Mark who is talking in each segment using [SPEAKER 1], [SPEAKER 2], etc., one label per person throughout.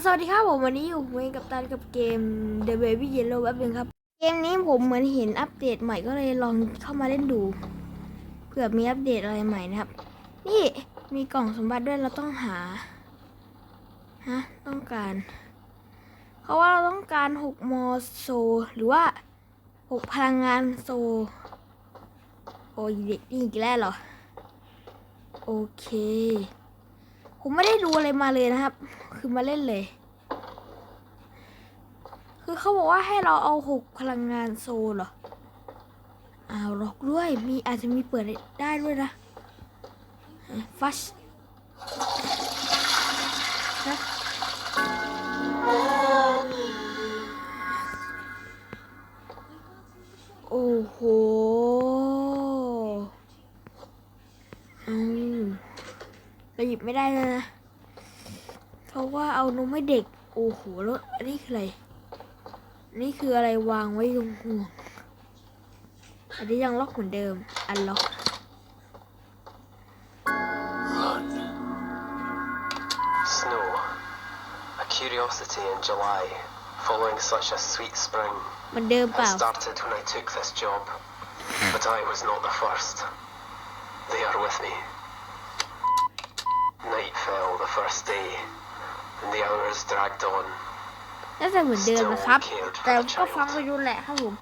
[SPEAKER 1] สวัสดีครับผมวันนี้อยู่เวกับตันกับเกม The Baby Yellow แป๊บนึงครับ เกมนี้ผมเหมือนเห็นอัปเดตใหม่ก็เลยลองเข้ามาเล่นดูเผื่อมีอัปเดตอะไรใหม่นะครับ นี่มีกล่องสมบัติด้วยเราต้องหาฮะต้องการเพราะว่าเราต้องการ 6 มอโซ หรือว่า 6 พลังงานโซ โอ้ยเด็กนี่อีกแล้วเหรอ โอเค ผมไม่ได้ดูอะไรมาเลยนะครับ คือมาเล่นเลย คือเขาบอกว่าให้เราเอาหกพลังงานโซลเหรออ้าวล็อกด้วย มีอาจจะมีเปิดได้ด้วยนะ ฟัช ไม่ได้เลยนะ เพราะว่าเอานมให้เด็ก โอ้โหแล้วอันนี้คืออะไรอันนี้คืออะไรวางไว้ตรงห่วงอันนี้ยังล็อกเหมือนเดิม อันล็อก
[SPEAKER 2] Run. Snow. A curiosity in July, following such a sweet spring.
[SPEAKER 1] เหมือนเดิมเป
[SPEAKER 2] It
[SPEAKER 1] ล่า
[SPEAKER 2] started when I took this job, but I was not the first. They are with me. Night fell the first day, and the hours dragged on.
[SPEAKER 1] น่าจะเหมือนเดิมนะครับ แต่ก็ฟังไปดูแหละครับผม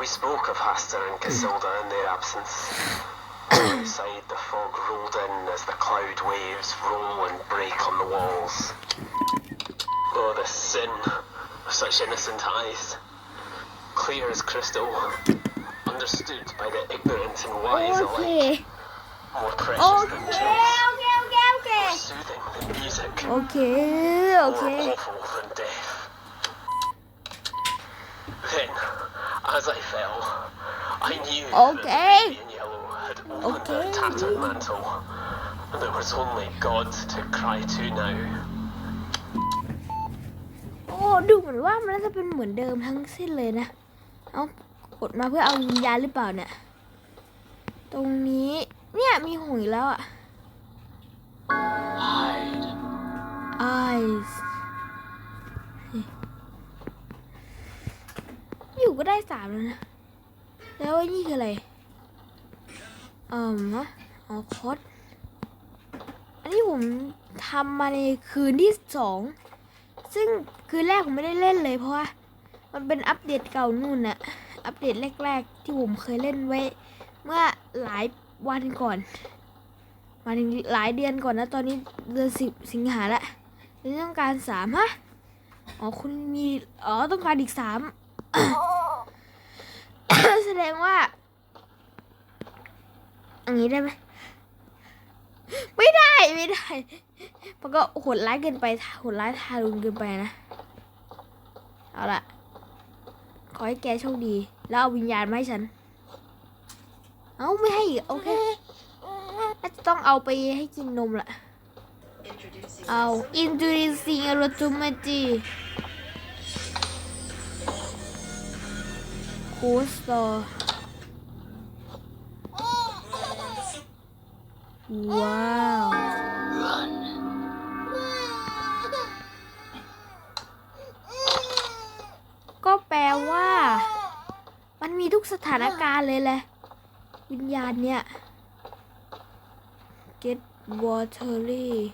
[SPEAKER 2] We spoke of Haster and Casilda in their absence. Outside, the fog rolled in as the cloud waves roll and break on the walls. Oh, the sin of such innocent eyes. Clear as crystal, understood by the ignorant and
[SPEAKER 1] โอ
[SPEAKER 2] wise
[SPEAKER 1] เค
[SPEAKER 2] alike. More
[SPEAKER 1] โอ
[SPEAKER 2] precious
[SPEAKER 1] เค
[SPEAKER 2] than
[SPEAKER 1] โอ
[SPEAKER 2] jewels,
[SPEAKER 1] เค โอเค โอ เค
[SPEAKER 2] more soothing than music,
[SPEAKER 1] โอเค โอเค
[SPEAKER 2] more awful than death. Then, as I fell, I knew
[SPEAKER 1] Okay.
[SPEAKER 2] that the baby in yellow had opened
[SPEAKER 1] Okay.
[SPEAKER 2] their tattered mantle, and there was only God to cry to now.
[SPEAKER 1] โอ้ ดูเหมือนว่ามันน่าจะเป็นเหมือนเดิมทั้งสิ้นเลยนะ เอากดมาเพื่อเอาวิญญาณหรือเปล่าเนี่ย ตรงนี้ เนี่ย มีหงอีกแล้วอะ
[SPEAKER 2] Hide.
[SPEAKER 1] eyes อยู่ก็ได้สามแล้วนะ แล้วนี่คืออะไรเอ่อมะอ๋อคอสอันนี้ผมทำมาในคืนที่สอง ซึ่งคืนแรกผมไม่ได้เล่นเลยเพราะว่า มันเป็นอัปเดตเก่านู่นน่ะอัปเดตแรก ๆ ที่ผมเคยเล่นไว้ เมื่อหลายวันก่อน มาถึงหลายเดือนก่อนนะ ตอนนี้เดือนสิบสิงหาละเรื่ต้องการสามฮะอ๋อคุณมีอ๋อต้องการอีกสามแสดงว่าอย่างนี้ได้ไหมไม่ได้ไม่ได้มันก็โหดร้ายเกินไปโหดร้ายทารุณเกินไปนะเอาละขอให้แกโชคดี แล้วเอาวิญญาณมาให้ฉัน เอาไม่ให้อีกโอเค น่าจะต้องเอาไปให้กินนมละ เอา introducing a r o t o m a t i โคสตอว้าวก็แปลว่า มันมีทุกสถานการณ์เลยแหละ วิญญาณเนี่ย get watery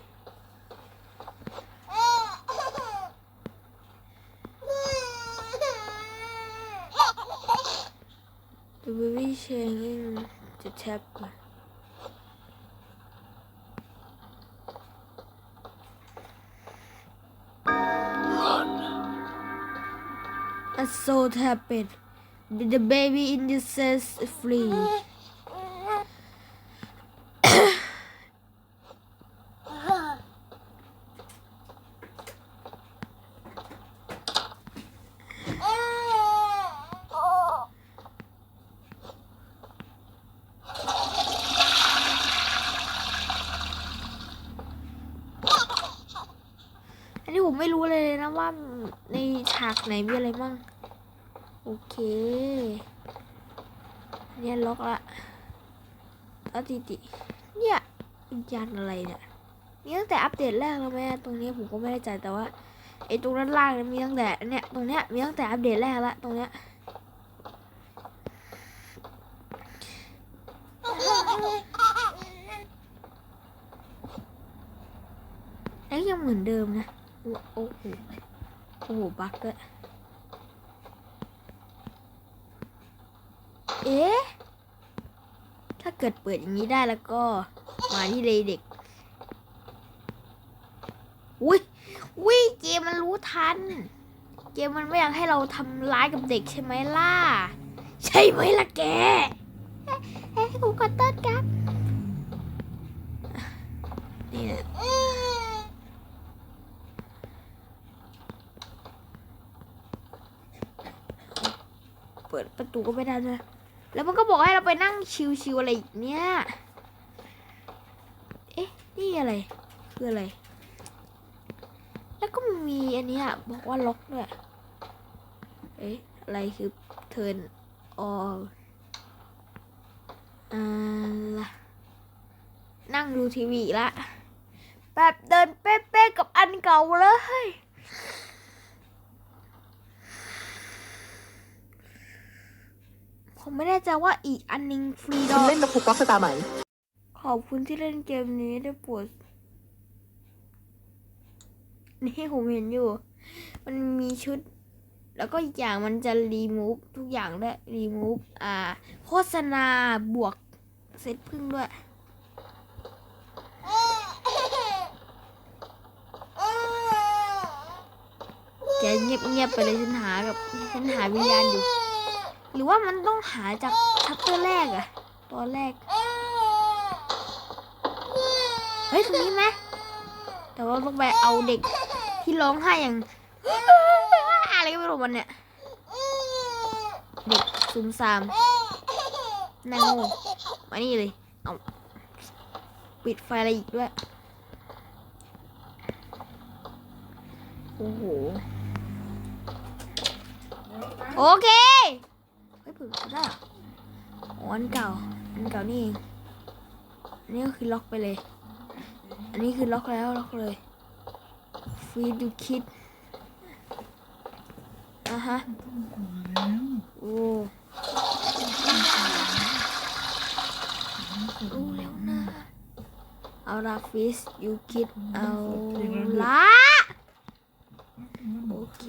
[SPEAKER 1] the baby the tap and so happened. The baby in the says free ไหนมีอะไรบ้างโอเค เนี่ยล็อกละแล้วติติเนี่ยวิญญาณอะไรเนี่ย มีตั้งแต่อัปเดตแรกแล้วไหมตรงนี้ผมก็ไม่แน่ใจแต่ว่าไอ้ตรงด้านล่างเนี่ยมีตั้งแต่เนี่ยตรงเนี้ยมีตั้งแต่อัปเดตแรกละตรงเนี้ยไอ้ยังเหมือนเดิมนะ โอ้โห โอ้โหบั๊กด้วย เอ๊ะ ถ้าเกิดเปิดอย่างนี้ได้แล้วก็มาที่เลยเด็ก อุ้ยอุ้ยเกมมันรู้ทัน เกมมันไม่อยากให้เราทำร้ายกับเด็กใช่ไหมล่ะ ใช่ไหมล่ะแกเฮ้ยกูขอโทษครับนี่นะ เปิดประตูก็ไม่ได้ด้วยแล้วมันก็บอกให้เราไปนั่งชิวๆอะไรอีกเนี่ย เอ๊ะ นี่อะไร คืออะไร แล้วก็มีอันนี้บอกว่าล็อกด้วย เอ๊ะ อะไรคือเทิร์นอออ่าล่ะนั่งดูทีวีละ แบบเดินเป๊ะๆกับอันเก่าเลย ผมไม่แน่ใจว่าอีกอันนึงฟรีด
[SPEAKER 3] คุ
[SPEAKER 1] อ
[SPEAKER 3] ณเล่นกับผูกบล็อกสตาร์ไหม
[SPEAKER 1] ขอบคุณที่เล่นเกมนี้ได้โปรดนี่ผมเห็นอยู่ มันมีชุด แล้วก็อีกอย่างมันจะรีมูฟทุกอย่างด้วยรีมูฟอ่า โฆษณาบวกเซตพึ่งด้วย แกเงียบๆไปเลยฉันหากับฉันหาวิญญาณอยู่ หรือว่ามันต้องหาจากชัปเตอร์แรกอะตอนแรก เฮ้ยตรงนี้ไหมแต่ว่าต้องไปเอาเด็กที่ร้องไห้อย่างอะไรก็ไม่รู้มันเนี่ย เด็กซุ่มซามนางง่มานี่เลย เอาปิดไฟอะไรอีกด้วย โอ้โห โอเค เฮ้ยเปิดได้อ๋ันเก่า อันเก่านี่เองอันนี้ก็คือล็อกไปเลย อันนี้คือล็อกแล้วล็อกเลยฟีดูคิดอะฮะโอ้รู้แล้วนะเอาละฟิสยูคิดเอาละโอเค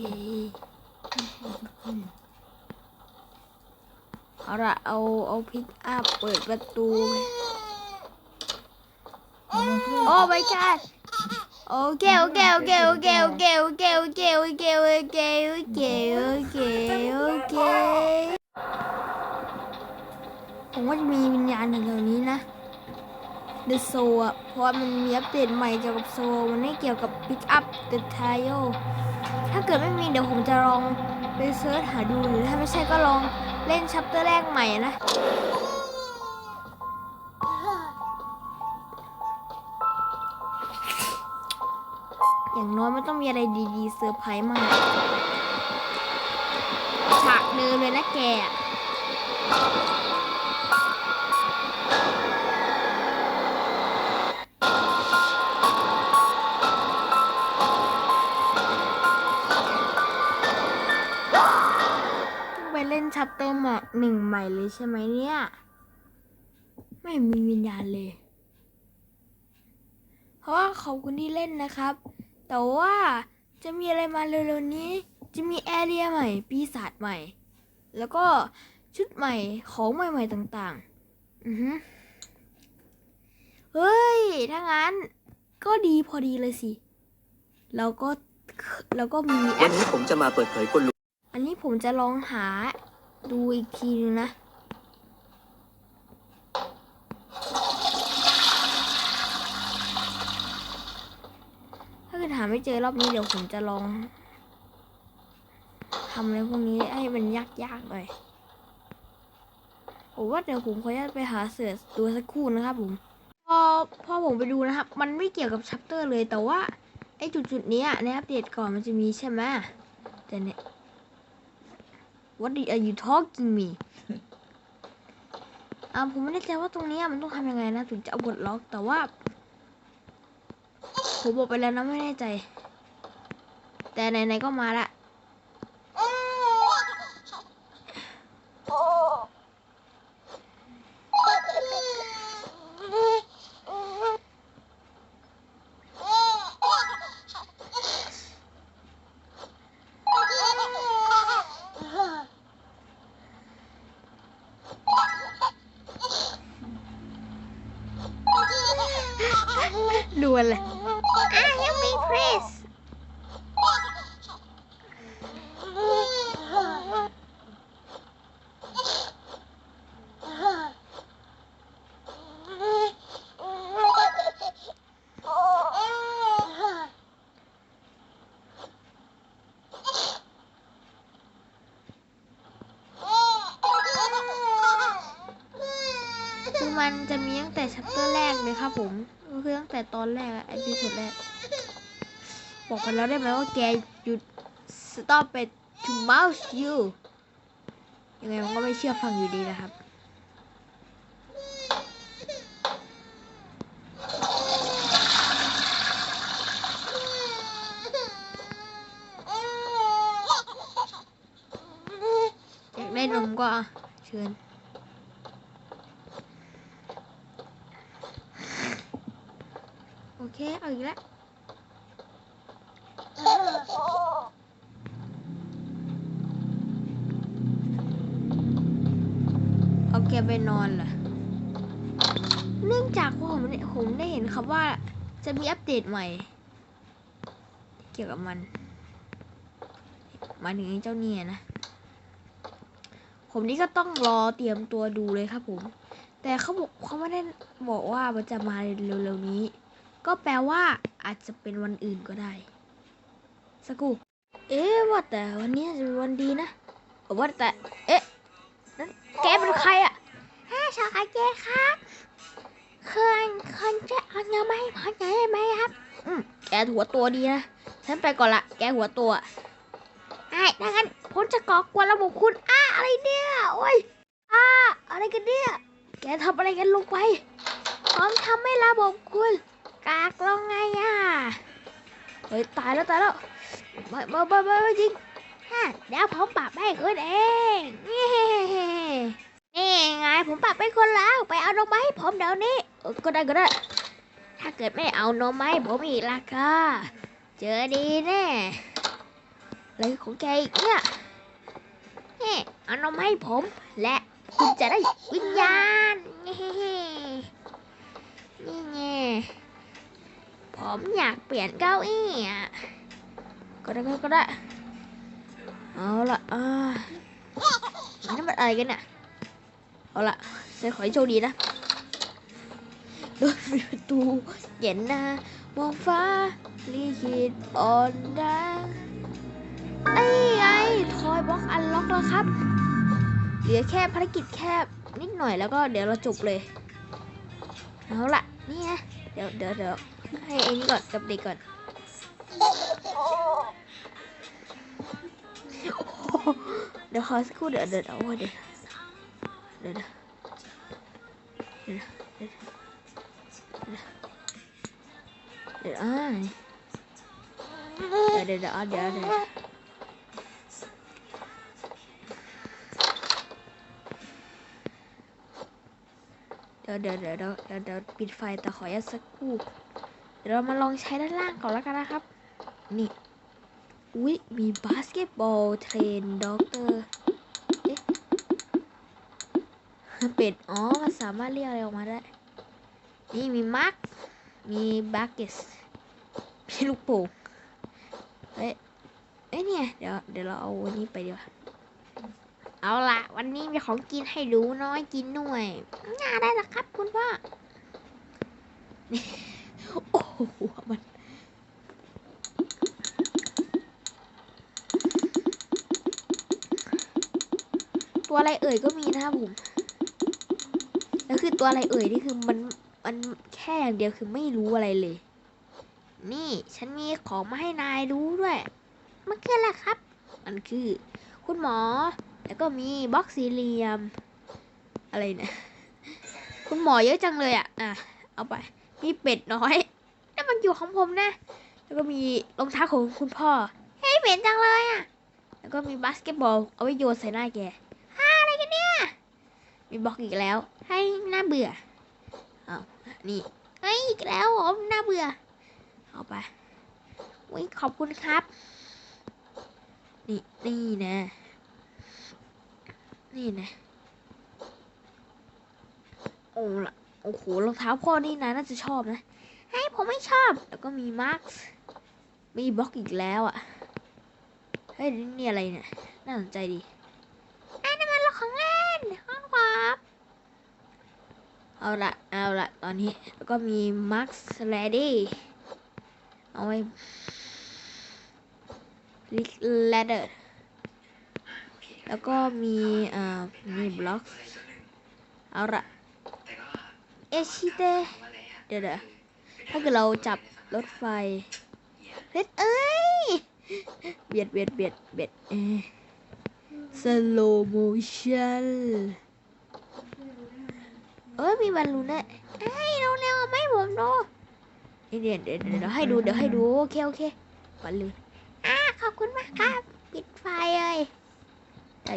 [SPEAKER 1] เอาละเอา เอาพิกอัพเปิดประตูโอ้ไม่ใช่โอเคโอเคโอเคโอเคโอเคโอเคโอเคโอเคโอเคโอเคโอเคโอเคผมว่าจะมีวิญญาณแถวๆนี้นะ The Soul อะเพราะว่ามันมีอัปเดตใหม่เกี่ยวกับ Soul มันไม่เกี่ยวกับ Pick Up The Tile ถ้าเกิดไม่มีเดี๋ยวผมจะลองไปเซิร์ชหาดูหรือถ้าไม่ใช่ก็ลอง เล่นชัปเตอร์แรกใหม่นะ อย่างน้อยมันต้องมีอะไรดีๆเซอร์ไพรส์มั่งฉากเดิมเลยนะแก หมอกหนึ่งใหม่เลยใช่ไหมเนี่ย ไม่มีวิญญาณเลย เพราะว่าขอบคุณที่เล่นนะครับ แต่ว่าจะมีอะไรมาเร็วๆนี้ จะมีแอเรียใหม่ ปีศาจใหม่ แล้วก็ชุดใหม่ของใหม่ๆต่างๆ อือฮึเฮ้ย ถ้างั้นก็ดีพอดีเลยสิ แล้วก็แล้วก็มีแอ
[SPEAKER 3] วัน
[SPEAKER 1] ป
[SPEAKER 3] นี้ผมจะมาเปิดเผยกลลวง
[SPEAKER 1] อันนี้ผมจะลองหา ดูอีกทีนึงนะถ้าเกิดหาไม่เจอรอบนี้เดี๋ยวผมจะลองทำอะไรพวกนี้ให้มันยากๆหน่อยผมว่าเดี๋ยวผมขออนุญาตไปหาเสือตัวสักครู่นะครับผมพอพอผมไปดูนะครับ มันไม่เกี่ยวกับชัปเตอร์เลยแต่ว่าไอ้จุดๆนี้ในอัปเดตก่อนมันจะมีใช่ไหมแต่เนี่ย What are you talking me อ่าผมไม่แน่ใจว่าตรงนี้มันต้องทำยังไงนะถึงจะเอาบทล็อกแต่ว่า ผมบอกไปแล้วนะไม่แน่ใจ แต่ไหนๆก็มาละ ดวนเลย Ah, help me, Chris. คือมันจะมีตั้งแต่ชัปเตอร์แรกเลยครับ ผมก็คือตั้งแต่ตอนแรกอะไอพิโซดแรก บอกกันแล้วได้ไหมว่าแกหยุด stop it to mouse you ยังไงมันก็ไม่เชื่อฟังอยู่ดีนะครับอยากได้นมก็เชิญ โอเค เอาอีกแล้วเอาแกไปนอนเหรอเนื่องจากว่าผมได้ผมได้เห็นครับว่าจะมีอัปเดตใหม่ เกี่ยวกับมันมาถึงเจ้าเนี่ยนะ ผมนี่ก็ต้องรอเตรียมตัวดูเลยครับผม แต่เขาบอกเขาไม่ได้บอกว่ามันจะมาเร็วๆนี้ ก็แปลว่า อาจจะเป็นวันอื่นก็ได้สักครู่เอ๊ะว่าแต่วันนี้จะเป็นวันดีนะว่าแต่เอ๊ะนั่นแกเป็นใครอะฮ่าชาวอาเจครับเคยคนจะเอาเงินมาให้พ่อได้ไหมครับ อืมแกหัวตัวดีนะ ฉันไปก่อนละแกหัวตัวไอ้ดังนั้นผมจะก่อกวนระบบคุณอ้าอะไรเนี่ยโอ้ยอ้าอะไรกันเนี่ย แกทำอะไรกันลงไป ผมทำให้ระบบคุณ กากลงไงอะเฮ้ยตายแล้วตายแล้วไม่ไม่ไม่ไม่จริงฮะเดี๋ยวผมปรับให้คุณเองนี่นี่ไงผมปรับให้คนแล้วไปเอานมมาให้ผมเดี๋ยวนี้ก็ได้ก็ได้ ถ้าเกิดไม่เอานมมาให้ผมอีกล่ะก็เจอดีแน่อะไรของแกอีกเนี่ยนี่เอานมให้ผม และคุณจะได้วิญญาณนี่นี่ไง ผมอยากเปลี่ยนเก้าอี้อะก็ได้ก็ได้ เอาละอ่านี่มันอะไรกันเนี่ยเอาละฉันขอให้โชคดีนะเดินไปประตูเย็นนะมองฟ้าลิขิตอ่อนแรงไอ้ไงทอยบล็อกอันล็อกแล้วครับ เหลือแค่ภารกิจแค่นิดหน่อยแล้วก็เดี๋ยวเราจบเลย เอาละนี่ไงเดี๋ยวเดี๋ยวเดี๋ยว ให้ไอ้นี่ก่อนกับเด็กก่อนเดี๋ยวขอสักครู่เดี๋ยวเดี๋ยวเอาเดี๋ยวเดี๋ยวเดี๋ยวเดี๋ยวเดี๋ยวเดี๋ยวอ่าเดี๋ยวเดี๋ยวเดี๋ยวเดี๋ยวเดี๋ยวเดี๋ยวเดี๋ยวเดี๋ยวเดี๋ยวเดี๋ยวเดี๋ยวปิดไฟแต่ขออนุญาตสักครู่เดี๋ยวเรามาลองใช้ด้านล่างก่อนแล้วกันนะครับ นี่อุ๊ยมีบาสเกตบอลเทรนด็อกเตอร์เอ๊ะเป็ด อ๋อ มันสามารถเรียกอะไรออกมาได้ นี่มีมาร์คมีบักเกสมีลูกโป่งเอ้ยเอ้ยเนี่ย เดี๋ยว เดี๋ยวเราเอาวันนี้ไปดีกว่า เอาละวันนี้มีของกินให้ดูน้อยกินด้วยง่าได้ละครับคุณพ่อ นี่โอ้โหมันตัวอะไรเอ่ยก็มีนะครับผม แล้วคือตัวอะไรเอ่ยนี่คือมันมันแค่อย่างเดียวคือไม่รู้อะไรเลย นี่ฉันมีของมาให้นายดูด้วย มันคืออะไรครับ มันคือ คุณหมอ แล้วก็มีบล็อกสี่เหลี่ยม อะไรเนี่ยคุณหมอเยอะจังเลยอะ อะ เอาไปมีเป็ดน้อย มันอยู่ของผมนะ แล้วก็มีรองเท้าของคุณพ่อ เฮ้ยเหม็นจังเลยอะ แล้วก็มีบาสเกตบอลเอาไว้โยนใส่หน้าแกฮ่าอะไรกันเนี่ย มีบล็อกอีกแล้ว ให้น่าเบื่อเอานี่เฮ้ยอีกแล้วเหน่าเบื่อ เอาไปอุ้ยขอบคุณครับ นี่นี่นะ นี่นะ โอ้ละโอ้โหรองเท้าพ่อนี่นะน่าจะชอบนะ ให้ผมไม่ชอบ แล้วก็มีมาร์คมีบล็อกอีกแล้วอะ เฮ้ยนี่อะไรเนี่ย น่าสนใจดีอันนั้นมันรถของเล่นห้องครับเอาละเอาละตอนนี้แล้วก็มีมาร์คแลดี้เอาไว้ลิกแลเดอร์แล้วก็มีอ่ามีบล็อกเอาละเอชิเตเดี๋ยวเดี๋ยว ถ้าเกิดเราจับรถไฟเฮ้ยเอ้ย เบียดเบียดเบียดเบียดเอสโลโมชั่นเอ้ยมีบอลลูนด้วยเอ้ยเร็วไม่ผมดูเดี๋ยวเดี๋ยวเดี๋ยวเดี๋ยวให้ดูเดี๋ยวให้ดูโอเคโอเคบอลลูนอะขอบคุณมากครับ ปิดไฟเลยได้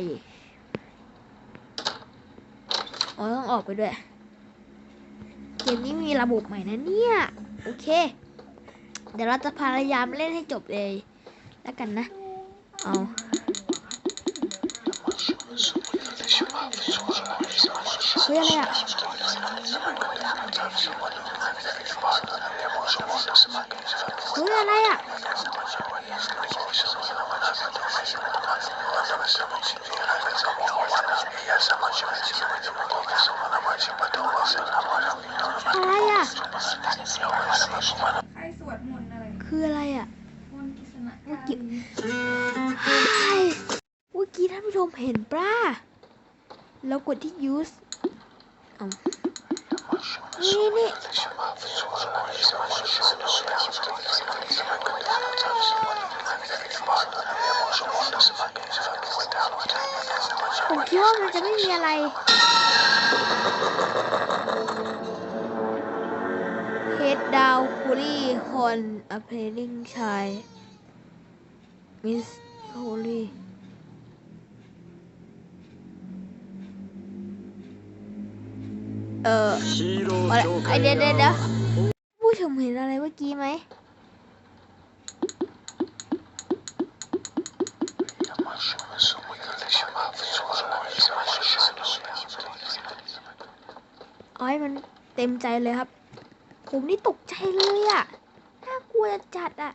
[SPEAKER 1] อ๋อต้องออกไปด้วย มนี้มีระบบใหม่นะเนี่ย โอเค เดี๋ยวเราจะพยายามเล่นให้จบเลย แล้วกันนะ เอาเฮ้ยอะไรอะเฮ้ยอะไรอะ อะไรอะ
[SPEAKER 4] ใครสวดมนต์อะไร
[SPEAKER 1] คืออะไรอะ
[SPEAKER 4] มนต์กิษณะ
[SPEAKER 1] เมื่อกี้ไอ้เมื่อกี้ท่านผู้ชมเห็นป่ะแล้วกดที่ use เอา ผมคิดว่ามันจะไม่มีอะไร เฮดดาวคูรี่ฮอนอเพลลิงชายมิสโฮลี่
[SPEAKER 3] ะ
[SPEAKER 1] ไรไอเดียเดี๋ยเดี๋ยผู้ชมเห็นอะไรเมื่อกี้ไหมอาให้มันเต็มใจเลยครับ ผมนี่ตกใจเลยอะ่ะ น่ากลัวจัดอะ่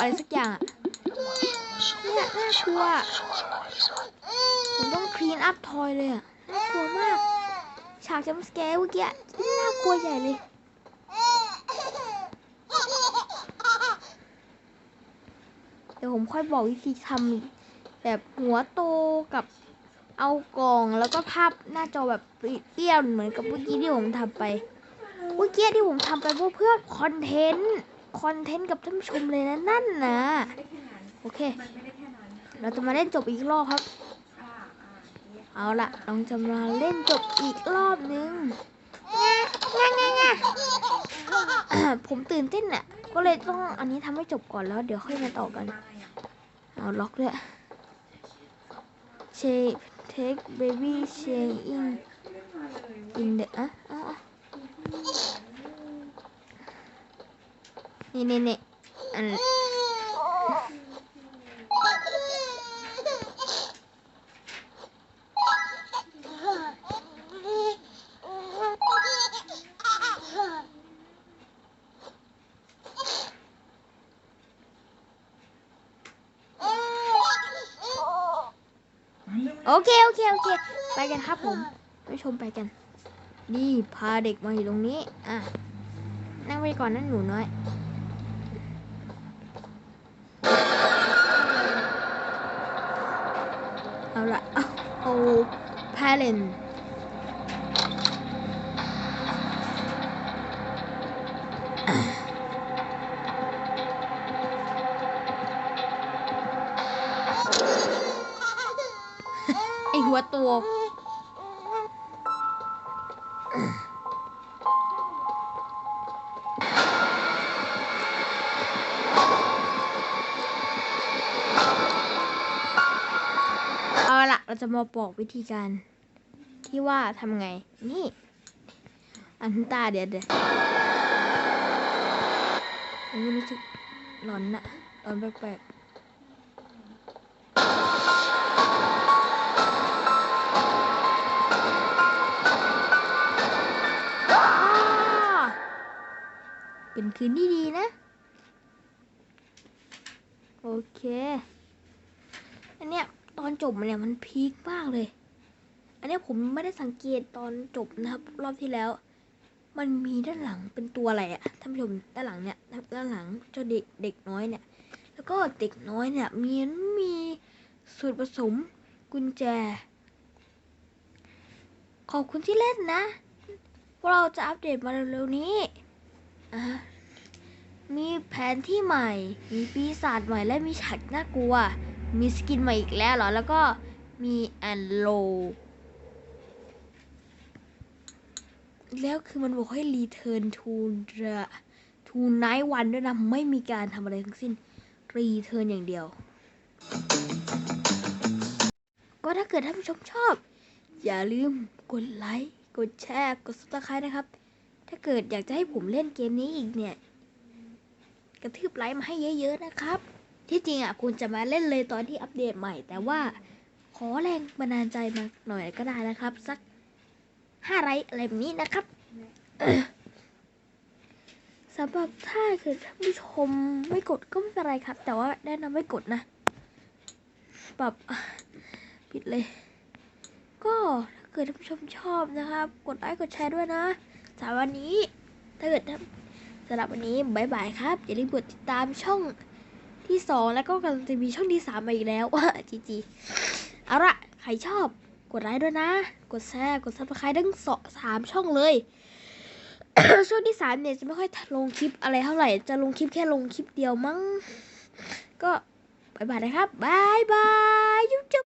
[SPEAKER 1] อะไรสักอย่างอะเนี่ยน่ากลัวผมต้องคลีนอัพทอยเลยอะน่ากลัวมาก ฉากจัมป์สแกร์เมื่อกี้น่ากลัวใหญ่เลยเดี๋ยวผมค่อยบอกวิธีทำแบบหัวโตกับเอากล่องแล้วก็ภาพหน้าจอแบบเปรี้ยวเหมือนกับเมื่อกี้ที่ผมทำไป เมื่อกี้ที่ผมทำไปเพื่อคอนเทนต์ คอนเทนต์กับท่านผู้ชมเลยนะนั่นนะ
[SPEAKER 4] ไม่ได้แค่นั้น
[SPEAKER 1] โอเค
[SPEAKER 4] มันไม่ได้แค่นั้น
[SPEAKER 1] เราจะมาเล่นจบอีกรอบครับ
[SPEAKER 4] อ่าอ่าเนี่ย
[SPEAKER 1] เอาละเราจะมาเล่นจบอีกรอบนึงงางางาผมตื่นเต้นอะ ก็เลยต้องอันนี้ทำให้จบก่อนแล้ว เดี๋ยวค่อยมาต่อกัน
[SPEAKER 4] มาไงอะ
[SPEAKER 1] เอาล็อกด้วยเชคเทคเบบี้เชงอินอินเดอะอะอ๋อ นี่นี่นี่อันโอเค โอเค โอเค ไปกันครับผมไปชมไปกัน นี่ พาเด็กมาอยู่ตรงนี้ อะ นั่งไปก่อนนั่นหนูน้อย เอาละเอาเอาพาเลนไอหัวตัว มาบอกวิธีการ ที่ว่าทำไง นี่ อันตาเดี๋ยวเดี๋ยวอันนี้รู้สึกร้อนอะร้อนแปลกๆเป็นคืนที่ดีนะ โอเค อันเนี้ย ตอนจบมันเนี่ยมันพีคมากเลย อันนี้ผมไม่ได้สังเกตตอนจบนะครับ รอบที่แล้ว มันมีด้านหลังเป็นตัวอะไรอะท่านผู้ชมด้านหลังเนี่ยด้านหลังเจ้าเด็กเด็กน้อยเนี่ย แล้วก็เด็กน้อยเนี่ยมีมีส่วนผสมกุญแจ ขอบคุณที่เล่นนะพวกเราจะอัปเดตมาเร็วๆนี้อะมีแผนที่ใหม่ มีปีศาจใหม่และมีฉากน่ากลัว มีสกินใหม่อีกแล้วเหรอ แล้วก็มีแอนโล แล้วคือมันบอกให้ return to the to night one ด้วยนะ ไม่มีการทำอะไรทั้งสิ้น return อย่างเดียว ก็ถ้าเกิดท่านผู้ชมชอบ อย่าลืมกดไลค์ กดแชร์ กด subscribe นะครับ ถ้าเกิดอยากจะให้ผมเล่นเกมนี้อีกเนี่ย กระทืบไลค์มาให้เยอะ ๆ นะครับ ที่จริงอะคุณจะมาเล่นเลยตอนที่อัปเดตใหม่ แต่ว่าขอแรงบันดาลใจมาหน่อยก็ได้นะครับ สักห้าไลค์อะไรแบบนี้นะครับสำหรับถ้าเกิดท่านผู้ชมไม่กดก็ไม่เป็นไรครับ แต่ว่าแนะนำไม่กดนะปรับปิดเลย ก็ถ้าเกิดท่านผู้ชมชอบนะครับ กดไลค์กดแชร์ด้วยนะสำหรับวันนี้ ถ้าเกิดสำหรับวันนี้บายบายครับอย่าลืมกดติดตามช่อง ที่สองแล้วก็กำลังจะมีช่องที่สามมาอีกแล้วจีจีเอาละใครชอบกดไลค์ด้วยนะ กดแชร์กดซับสไครต์ทั้งสองสามช่องเลย ช่วงที่สามเนี่ยจะไม่ค่อยลงคลิปอะไรเท่าไหร่ จะลงคลิปแค่ลงคลิปเดียวมั้ง ก็บายบายนะครับบายบายจุ๊บ